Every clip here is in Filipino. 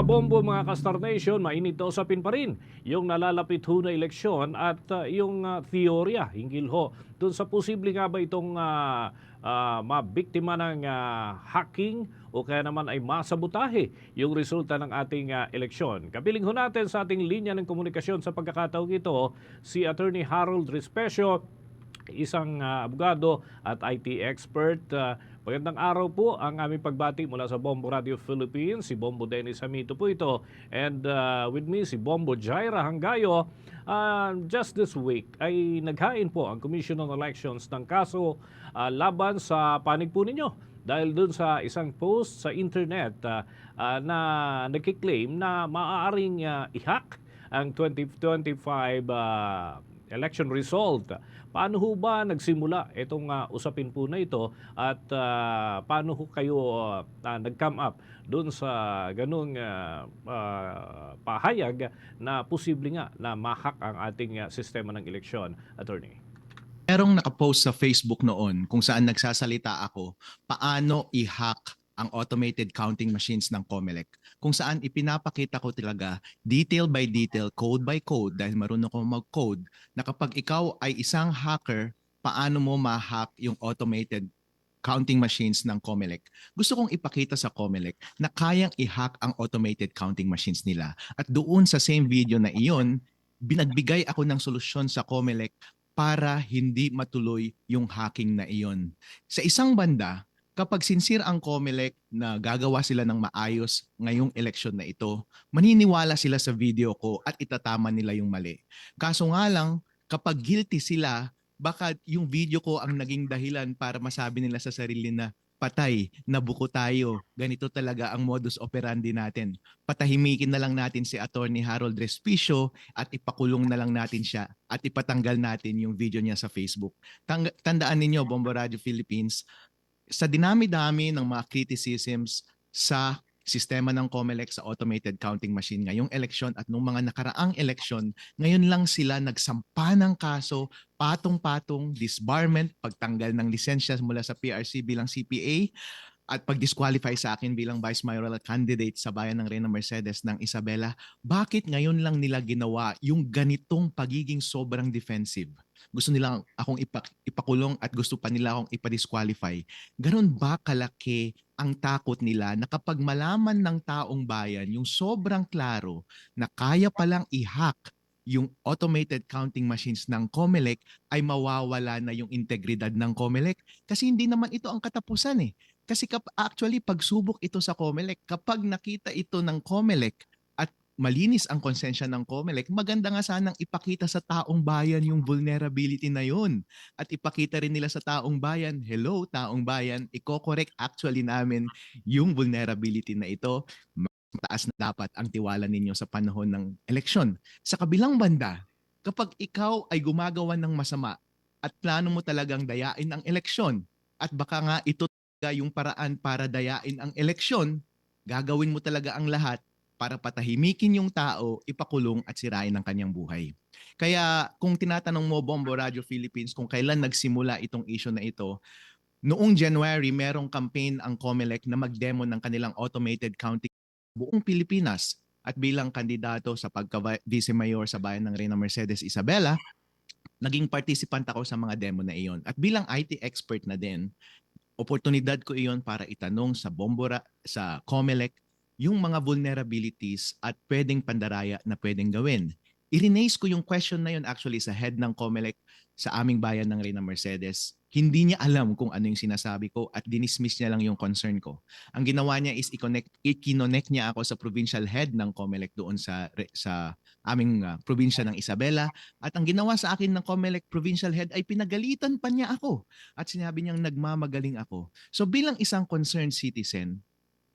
Bombo mga Kastar Nation, mainit na usapin pa rin yung nalalapit ho na eleksyon at uh, yung uh, teorya hinggil ho doon sa posible nga ba itong uh, uh, mabiktima ng uh, hacking o kaya naman ay masabotahe yung resulta ng ating uh, eleksyon. Kapiling ho natin sa ating linya ng komunikasyon sa pagkakataong ito si Attorney Harold Respecio, isang uh, abogado at IT expert. Uh, magandang araw po ang aming pagbati mula sa Bombo Radio Philippines. Si Bombo Dennis Hamito po ito. And uh, with me si Bombo Jaira Hangayo. Uh, just this week ay naghain po ang Commission on Elections ng kaso uh, laban sa panig po ninyo dahil dun sa isang post sa internet uh, uh, na nagkiklaim na maaaring uh, i-hack ang 2025 uh, election result. Paano ho ba nagsimula itong uh, usapin po na ito at uh, paano ho kayo uh, uh, nag-come up doon sa ganung uh, uh, pahayag na posible nga na ma-hack ang ating uh, sistema ng eleksyon, attorney? Merong nakapost sa Facebook noon kung saan nagsasalita ako paano i-hack ang automated counting machines ng COMELEC kung saan ipinapakita ko talaga detail by detail, code by code dahil marunong ako mag-code na kapag ikaw ay isang hacker, paano mo ma-hack yung automated counting machines ng COMELEC. Gusto kong ipakita sa COMELEC na kayang i-hack ang automated counting machines nila. At doon sa same video na iyon, binagbigay ako ng solusyon sa COMELEC para hindi matuloy yung hacking na iyon. Sa isang banda, kapag sincere ang COMELEC na gagawa sila ng maayos ngayong eleksyon na ito, maniniwala sila sa video ko at itatama nila yung mali. Kaso nga lang, kapag guilty sila, baka yung video ko ang naging dahilan para masabi nila sa sarili na patay, nabuko tayo. Ganito talaga ang modus operandi natin. Patahimikin na lang natin si Attorney Harold Respicio at ipakulong na lang natin siya at ipatanggal natin yung video niya sa Facebook. Tang- tandaan ninyo, Bombo Radio Philippines, sa dinami-dami ng mga criticisms sa sistema ng COMELEC sa automated counting machine ngayong eleksyon at nung mga nakaraang eleksyon, ngayon lang sila nagsampa ng kaso, patong-patong, disbarment, pagtanggal ng lisensya mula sa PRC bilang CPA, at pag-disqualify sa akin bilang vice mayoral candidate sa bayan ng Reyna Mercedes ng Isabela, bakit ngayon lang nila ginawa yung ganitong pagiging sobrang defensive? Gusto nila akong ipak- ipakulong at gusto pa nila akong ipa-disqualify. Ganon ba kalaki ang takot nila na kapag malaman ng taong bayan yung sobrang klaro na kaya palang i-hack yung automated counting machines ng COMELEC ay mawawala na yung integridad ng COMELEC kasi hindi naman ito ang katapusan eh. Kasi kap- actually pagsubok ito sa COMELEC, kapag nakita ito ng COMELEC malinis ang konsensya ng COMELEC, maganda nga sanang ipakita sa taong bayan yung vulnerability na yun. At ipakita rin nila sa taong bayan, hello taong bayan, iko-correct actually namin yung vulnerability na ito. Mataas na dapat ang tiwala ninyo sa panahon ng eleksyon. Sa kabilang banda, kapag ikaw ay gumagawa ng masama at plano mo talagang dayain ang eleksyon at baka nga ito yung paraan para dayain ang eleksyon, gagawin mo talaga ang lahat para patahimikin yung tao, ipakulong at sirain ang kanyang buhay. Kaya kung tinatanong mo Bombo Radio Philippines kung kailan nagsimula itong issue na ito, noong January merong campaign ang COMELEC na mag-demo ng kanilang automated counting buong Pilipinas at bilang kandidato sa pagka-vice mayor sa bayan ng Reyna Mercedes Isabela, naging participant ako sa mga demo na iyon. At bilang IT expert na din, oportunidad ko iyon para itanong sa Bombora, sa COMELEC, yung mga vulnerabilities at pwedeng pandaraya na pwedeng gawin. I-renase ko yung question na yun actually sa head ng COMELEC sa aming bayan ng Reyna Mercedes. Hindi niya alam kung ano yung sinasabi ko at dinismiss niya lang yung concern ko. Ang ginawa niya is i-connect, i-kinonect niya ako sa provincial head ng COMELEC doon sa, sa aming uh, probinsya ng Isabela. At ang ginawa sa akin ng COMELEC provincial head ay pinagalitan pa niya ako. At sinabi niyang nagmamagaling ako. So bilang isang concerned citizen,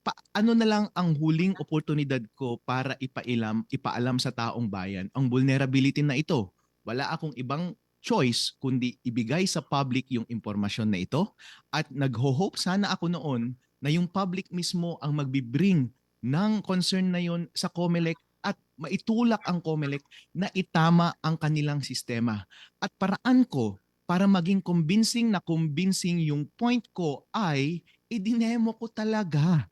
pa, ano na lang ang huling oportunidad ko para ipailam, ipaalam sa taong bayan ang vulnerability na ito. Wala akong ibang choice kundi ibigay sa public yung impormasyon na ito at nagho-hope sana ako noon na yung public mismo ang magbibring ng concern na yon sa COMELEC at maitulak ang COMELEC na itama ang kanilang sistema. At paraan ko para maging convincing na convincing yung point ko ay idinemo ko talaga.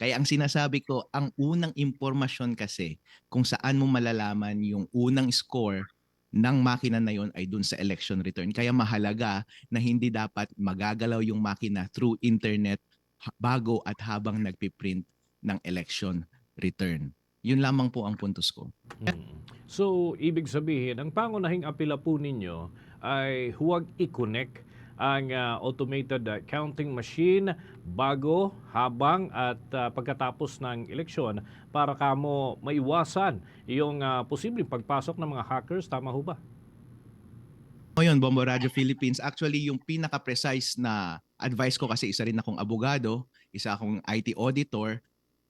Kaya ang sinasabi ko, ang unang impormasyon kasi kung saan mo malalaman yung unang score ng makina na yon ay dun sa election return. Kaya mahalaga na hindi dapat magagalaw yung makina through internet bago at habang nagpiprint ng election return. Yun lamang po ang puntos ko. Mm. So, ibig sabihin, ang pangunahing apela po ninyo ay huwag i-connect ang ah, automated ah, counting machine bago, habang at ah, pagkatapos ng eleksyon para kamo maiwasan yung ah, posibleng pagpasok ng mga hackers. Tama ho ba? Ngayon, Bombo Radio Philippines, actually yung pinaka-precise na advice ko kasi isa rin akong abogado, isa akong IT auditor,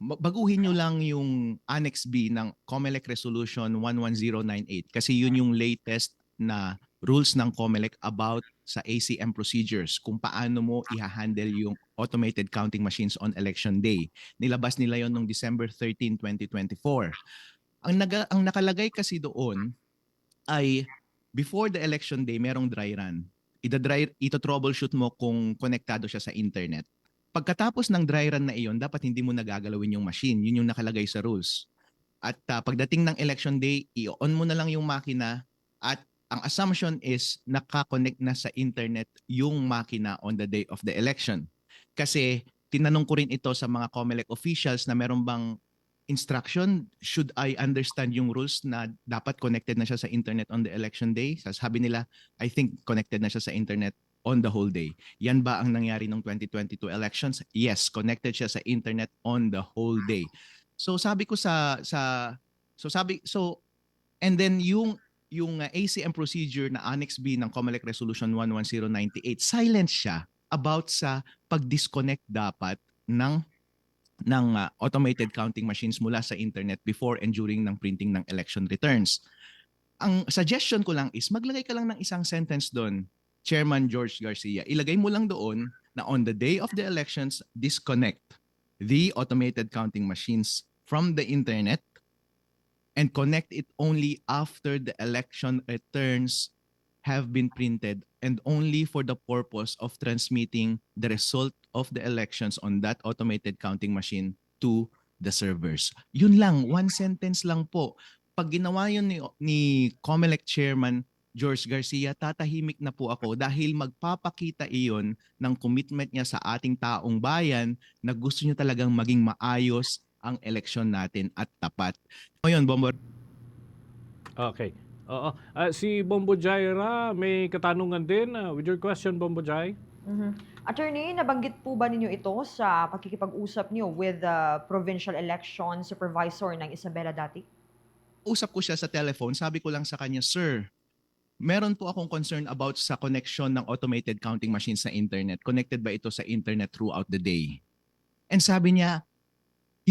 baguhin nyo lang yung Annex B ng COMELEC Resolution 11098 kasi yun yung latest na rules ng COMELEC about sa ACM procedures kung paano mo i-handle yung automated counting machines on election day. Nilabas nila yon noong December 13, 2024. Ang, naga, ang nakalagay kasi doon ay before the election day, merong dry run. Ida-dry, ito troubleshoot mo kung konektado siya sa internet. Pagkatapos ng dry run na iyon, dapat hindi mo nagagalawin yung machine. Yun yung nakalagay sa rules. At ah, pagdating ng election day, i-on mo na lang yung makina at ang assumption is nakakonect na sa internet yung makina on the day of the election. Kasi tinanong ko rin ito sa mga COMELEC officials na meron bang instruction, should I understand yung rules na dapat connected na siya sa internet on the election day? Sabi nila, I think connected na siya sa internet on the whole day. Yan ba ang nangyari ng 2022 elections? Yes, connected siya sa internet on the whole day. So sabi ko sa sa so sabi so and then yung yung uh, ACM procedure na Annex B ng COMELEC Resolution 11098 silent siya about sa pag-disconnect dapat ng ng uh, automated counting machines mula sa internet before and during ng printing ng election returns. Ang suggestion ko lang is maglagay ka lang ng isang sentence doon, Chairman George Garcia. Ilagay mo lang doon na on the day of the elections, disconnect the automated counting machines from the internet and connect it only after the election returns have been printed and only for the purpose of transmitting the result of the elections on that automated counting machine to the servers. Yun lang, one sentence lang po. Pag ginawa yun ni, ni COMELEC Chairman George Garcia, tatahimik na po ako dahil magpapakita iyon ng commitment niya sa ating taong bayan na gusto niya talagang maging maayos ang eleksyon natin at tapat. Ngayon, Bombo Okay. Oo. Ah, si Bombo Jaira, may katanungan din ah, with your question, Bombo Jai. Mhm. Attorney, nabanggit po ba ninyo ito sa pakikipag-usap niyo with the provincial election supervisor ng Isabela dati? usap ko siya sa telephone, sabi ko lang sa kanya, Sir, meron po akong concern about sa connection ng automated counting machines sa internet. Connected ba ito sa internet throughout the day? And sabi niya,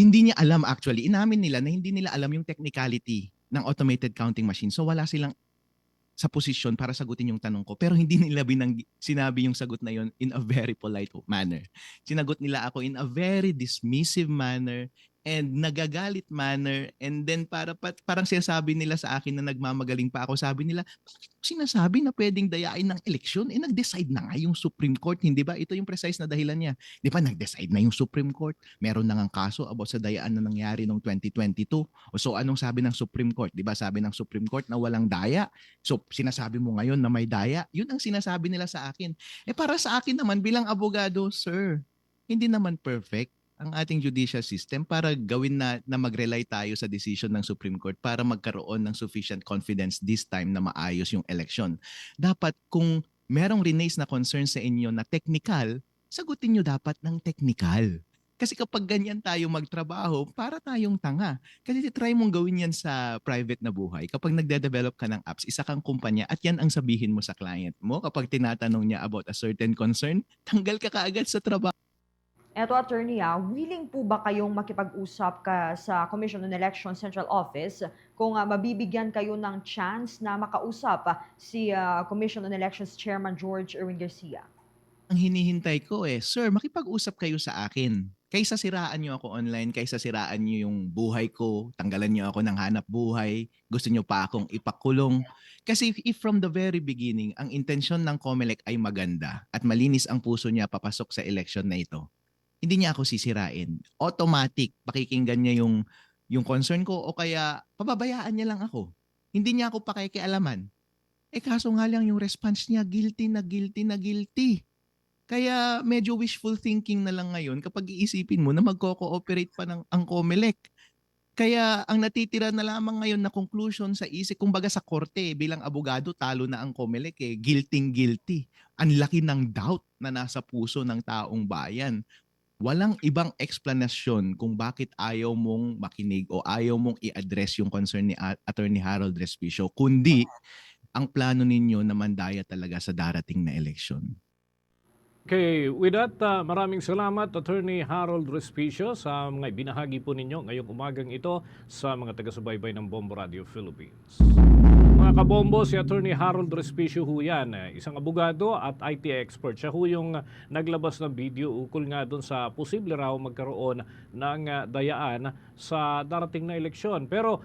hindi niya alam actually. Inamin nila na hindi nila alam yung technicality ng automated counting machine. So wala silang sa posisyon para sagutin yung tanong ko. Pero hindi nila binang, sinabi yung sagot na yon in a very polite manner. Sinagot nila ako in a very dismissive manner and nagagalit manner and then para pa, parang sinasabi nila sa akin na nagmamagaling pa ako sabi nila sinasabi na pwedeng dayain ng eleksyon? Eh nag-decide na nga yung Supreme Court hindi ba? Ito yung precise na dahilan niya. Di ba nag-decide na yung Supreme Court? Meron na ngang kaso about sa dayaan na nangyari noong 2022 o so anong sabi ng Supreme Court? Di ba sabi ng Supreme Court na walang daya? So sinasabi mo ngayon na may daya? Yun ang sinasabi nila sa akin. Eh para sa akin naman bilang abogado sir hindi naman perfect ang ating judicial system para gawin na, na mag-rely tayo sa decision ng Supreme Court para magkaroon ng sufficient confidence this time na maayos yung election. Dapat kung merong rinaise na concern sa inyo na technical, sagutin nyo dapat ng technical. Kasi kapag ganyan tayo magtrabaho, para tayong tanga. Kasi try mong gawin yan sa private na buhay. Kapag nagde-develop ka ng apps, isa kang kumpanya at yan ang sabihin mo sa client mo. Kapag tinatanong niya about a certain concern, tanggal ka kaagad sa trabaho. Eto, attorney, ah, willing po ba kayong makipag-usap ka sa Commission on Election Central Office kung ah, mabibigyan kayo ng chance na makausap ah, si ah, Commission on Elections Chairman George Erwin Garcia? ang hinihintay ko eh, Sir, makipag-usap kayo sa akin. Kaysa siraan nyo ako online, kaysa siraan nyo yung buhay ko, tanggalan nyo ako ng hanap buhay, gusto nyo pa akong ipakulong. Kasi if from the very beginning, ang intensyon ng COMELEC ay maganda at malinis ang puso niya papasok sa election na ito, hindi niya ako sisirain. Automatic, pakikinggan niya yung, yung concern ko o kaya pababayaan niya lang ako. Hindi niya ako pakikialaman. Eh kaso nga lang yung response niya, guilty na guilty na guilty. Kaya medyo wishful thinking na lang ngayon kapag iisipin mo na magko-cooperate pa ng ang COMELEC. Kaya ang natitira na lamang ngayon na conclusion sa isip, kumbaga sa korte, bilang abogado, talo na ang COMELEC eh, guilty guilty. Ang laki ng doubt na nasa puso ng taong bayan. Walang ibang explanation kung bakit ayaw mong makinig o ayaw mong i-address yung concern ni Attorney Harold Respicio, kundi ang plano ninyo na mandaya talaga sa darating na eleksyon. Okay, with that, uh, maraming salamat Attorney Harold Respicio sa mga binahagi po ninyo ngayong umagang ito sa mga taga-subaybay ng Bombo Radio Philippines. Kabombo, si Attorney Harold Respicio ho isang abogado at IT expert. Siya ho yung naglabas ng video ukol nga doon sa posible raw magkaroon ng uh, dayaan sa darating na eleksyon. Pero